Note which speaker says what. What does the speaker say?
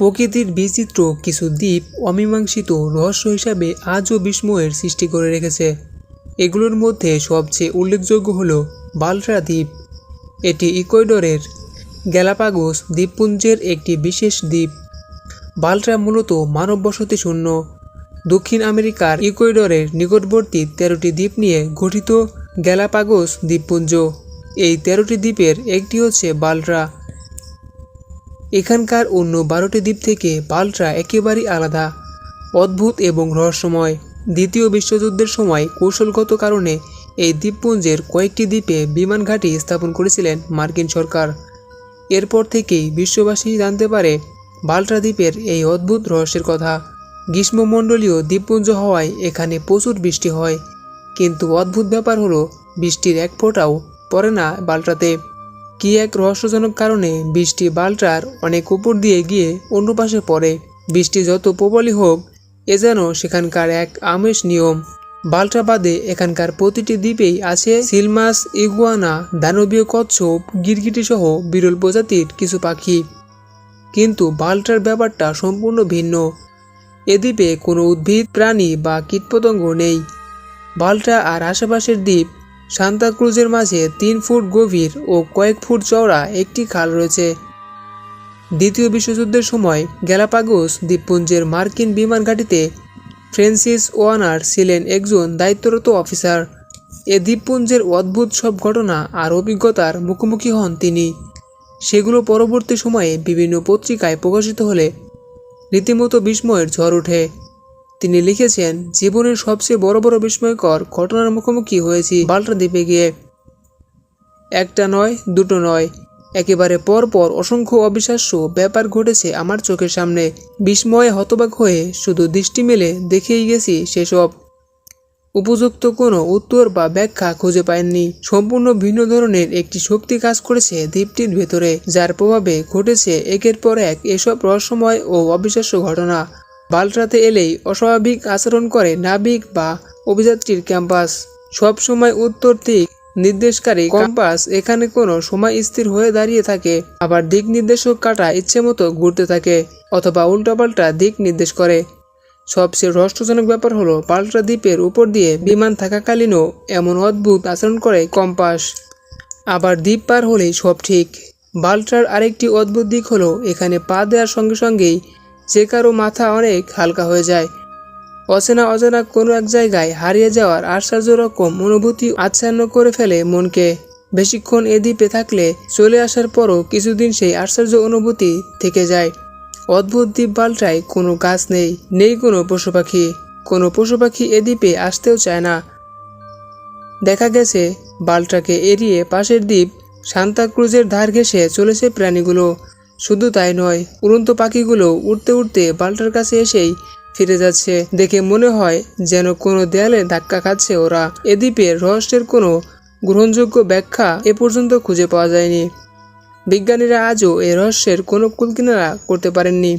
Speaker 1: প্রকৃতির বিচিত্র কিছু দ্বীপ অমীমাংসিত রহস্য হিসাবে আজও বিস্ময়ের সৃষ্টি করে রেখেছে। এগুলোর মধ্যে সবচেয়ে উল্লেখযোগ্য হল বালরা দ্বীপ। এটি ইকুয়েডরের গ্যালাপাগোস দ্বীপপুঞ্জের একটি বিশেষ দ্বীপ। বালরা মূলত মানব বসতি শূন্য দক্ষিণ আমেরিকার ইকুয়েডরের নিকটবর্তী তেরোটি দ্বীপ নিয়ে গঠিত গ্যালাপাগোস দ্বীপপুঞ্জ। এই তেরোটি দ্বীপের একটি হচ্ছে বালরা এখানকার অন্য বারোটি দ্বীপ থেকে বালরা একেবারেই আলাদা, অদ্ভুত এবং রহস্যময়। দ্বিতীয় বিশ্বযুদ্ধের সময় কৌশলগত কারণে এই দ্বীপপুঞ্জের কয়েকটি দ্বীপে বিমান ঘাঁটি স্থাপন করেছিলেন মার্কিন সরকার। এরপর থেকেই বিশ্ববাসী জানতে পারে বাল্টা দ্বীপের এই অদ্ভুত রহস্যের কথা। গ্রীষ্মমণ্ডলীয় দ্বীপপুঞ্জ হওয়ায় এখানে প্রচুর বৃষ্টি হয়, কিন্তু অদ্ভুত ব্যাপার হলো বৃষ্টির এক ফোঁটাও পড়ে না বাল্টাতে কি এক রহস্যজনক কারণে বৃষ্টি বাল্টার অনেক উপর দিয়ে গিয়ে অন্য পাশে পড়ে। বৃষ্টি যত প্রবলই হোক, এ যেন সেখানকার এক আমেষ নিয়ম। বাল্টা বাদে এখানকার প্রতিটি দ্বীপেই আছে সিলমাস, ইগুয়ানা, দানবীয় কচ্ছপ গিরগিটি সহ বিরল প্রজাতির কিছু পাখি। কিন্তু বাল্টার ব্যাপারটা সম্পূর্ণ ভিন্ন। এ দ্বীপে কোনো উদ্ভিদ, প্রাণী বা কীটপতঙ্গ নেই। বাল্টা আর আশেপাশের দ্বীপ সান্তাক্রুজের মাঝে তিন ফুট গভীর ও কয়েক ফুট চওড়া একটি খাল রয়েছে। দ্বিতীয় বিশ্বযুদ্ধের সময় গ্যালাপাগোস দ্বীপপুঞ্জের মার্কিন বিমান ঘাঁটিতে ফ্রেন্সিস ওয়ানার ছিলেন একজন দায়িত্বরত অফিসার। এ দ্বীপপুঞ্জের অদ্ভুত সব ঘটনা আর অভিজ্ঞতার মুখোমুখি হন তিনি। সেগুলো পরবর্তী সময়ে বিভিন্ন পত্রিকায় প্রকাশিত হলে রীতিমতো বিস্ময়ের ঝড় ওঠে। তিনি লিখেছেন, জীবনের সবচেয়ে বড় বড় বিস্ময়কর ঘটনার মুখোমুখি হয়েছি বাল্টা দ্বীপে গিয়ে। একটা নয়, দুটো নয়। একেবারে পরপর অসংখ্য অবিশ্বাস্য ব্যাপার ঘটেছে আমার চোখের সামনে। বিস্ময়ে হতবাক হয়ে শুধু দৃষ্টি মেলে দেখেই গেছি সেসব। উপযুক্ত কোনো উত্তর বা ব্যাখ্যা খুঁজে পায়নি সম্পূর্ণ ভিন্ন ধরনের একটি শক্তি কাজ করেছে দ্বীপটির ভেতরে, যার প্রভাবে ঘটেছে একের পর এক এসব রহস্যময় ও অবিশ্বাস্য ঘটনা। বাল্ট্রাতে এলেই অস্বাভাবিক আচরণ করে নাবিক বা অভিযাত্রীর ক্যাম্পাস। সবসময় উত্তর দিক নির্দেশকারী কম্পাস এখানে কোনো সময় স্থির হয়ে দাঁড়িয়ে থাকে, আবার দিক নির্দেশক কাটা ইচ্ছে মতো ঘুরতে থাকে অথবা উল্টাপাল্টা দিক নির্দেশ করে। সবচেয়ে রহস্যজনক ব্যাপার হলো পাল্টা দ্বীপের উপর দিয়ে বিমান থাকাকালীনও এমন অদ্ভুত আচরণ করে কম্পাস আবার দ্বীপ পার হলেই সব ঠিক। বাল্ট্রার আরেকটি অদ্ভুত দিক হলো এখানে পা দেওয়ার সঙ্গে সঙ্গেই যে কারও মাথা অনেক হালকা হয়ে যায়। অচেনা অজানা কোনো এক জায়গায় হারিয়ে যাওয়ার আশ্চর্য রকম অনুভূতি আচ্ছন্ন করে ফেলে মনকে। বেশিক্ষণ এ দ্বীপে থাকলে চলে আসার পরও কিছুদিন সেই আশ্চর্য অনুভূতি থেকে যায়। অদ্ভুত দ্বীপ বালটায় কোনো গাছ নেই নেই কোনো পশু পাখি। কোনো পশু পাখি এ দ্বীপে আসতেও চায় না। দেখা গেছে, বালটাকে এড়িয়ে পাশের দ্বীপ সান্তাক্রুজের ধার ঘেঁষে চলেছে প্রাণীগুলো। শুধু তাই নয়, উড়ন্ত পাখিগুলো উড়তে উঠতে বাল্টার কাছে এসেই ফিরে যাচ্ছে। দেখে মনে হয় যেন কোনো দেয়ালে ধাক্কা খাচ্ছে ওরা। এ দ্বীপের রহস্যের কোনো গ্রহণযোগ্য ব্যাখ্যা এ পর্যন্ত খুঁজে পাওয়া যায়নি। বিজ্ঞানীরা আজও এই রহস্যের কোনো কুলকিনারা করতে পারেননি।